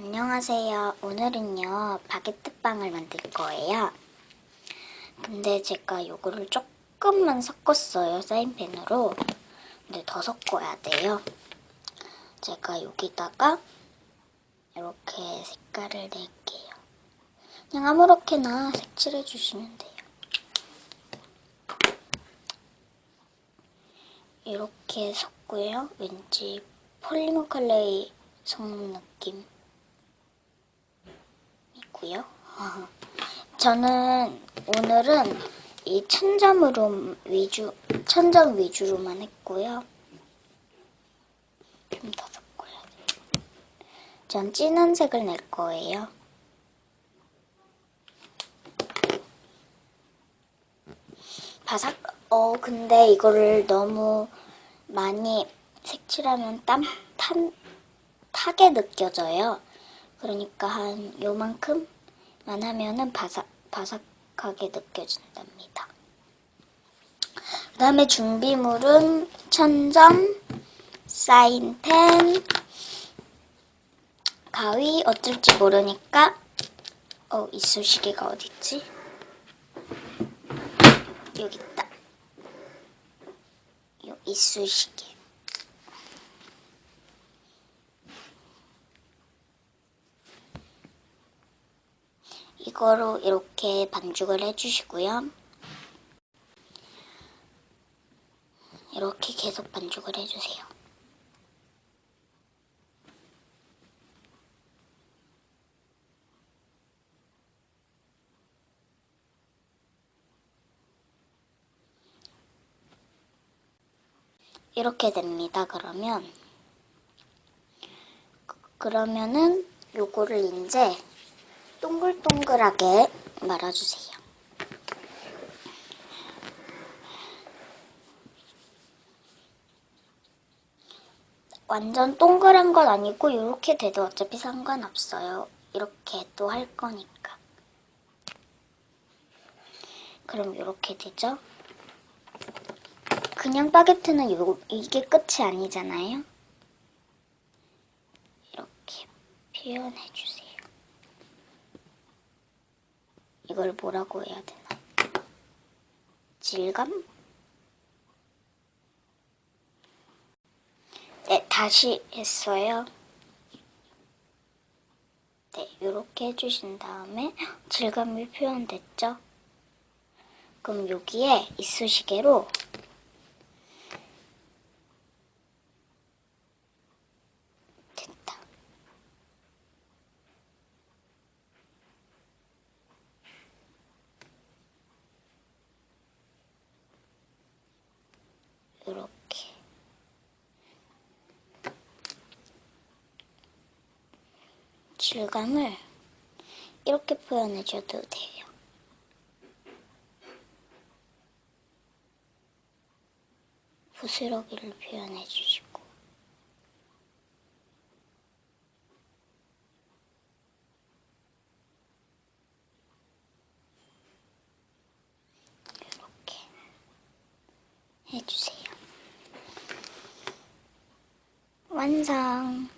안녕하세요. 오늘은요, 바게트빵을 만들 거예요. 근데 제가 요거를 조금만 섞었어요, 사인펜으로. 근데 더 섞어야 돼요. 제가 여기다가 이렇게 색깔을 낼게요. 그냥 아무렇게나 색칠해 주시면 돼요. 이렇게 섞고요. 왠지 폴리머 클레이 섞는 느낌. 있고요. 저는 오늘은 이 천점으로 위주, 천점 위주로만 했고요. 좀 더 섞어야 돼요. 전 진한 색을 낼 거예요. 바삭, 어, 근데 이거를 너무 많이 색칠하면 땀, 탄, 타게 느껴져요. 그러니까 한 요만큼 만 하면은 바삭, 바삭하게 느껴진답니다. 그 다음에 준비물은 천점, 사인펜, 가위 어쩔지 모르니까 어 이쑤시개가 어딨지? 여기 있다. 요 이쑤시개. 이거로 이렇게 반죽을 해주시고요. 이렇게 계속 반죽을 해주세요. 이렇게 됩니다. 그러면 그- 그러면은 요거를 이제 동글동글하게 말아주세요. 완전 동그란 건 아니고 이렇게 돼도 어차피 상관없어요. 이렇게 또 할 거니까. 그럼 이렇게 되죠? 그냥 바게트는 요, 이게 끝이 아니잖아요. 이렇게 표현해주세요. 이걸 뭐라고 해야 되나? 질감? 네, 다시 했어요. 네, 이렇게 해주신 다음에 질감이 표현됐죠? 그럼 여기에 이쑤시개로 됐다. 이렇게 질감을 이렇게 표현해줘도 돼요. 부스러기를 표현해주시고 이렇게 해주세요. 완성!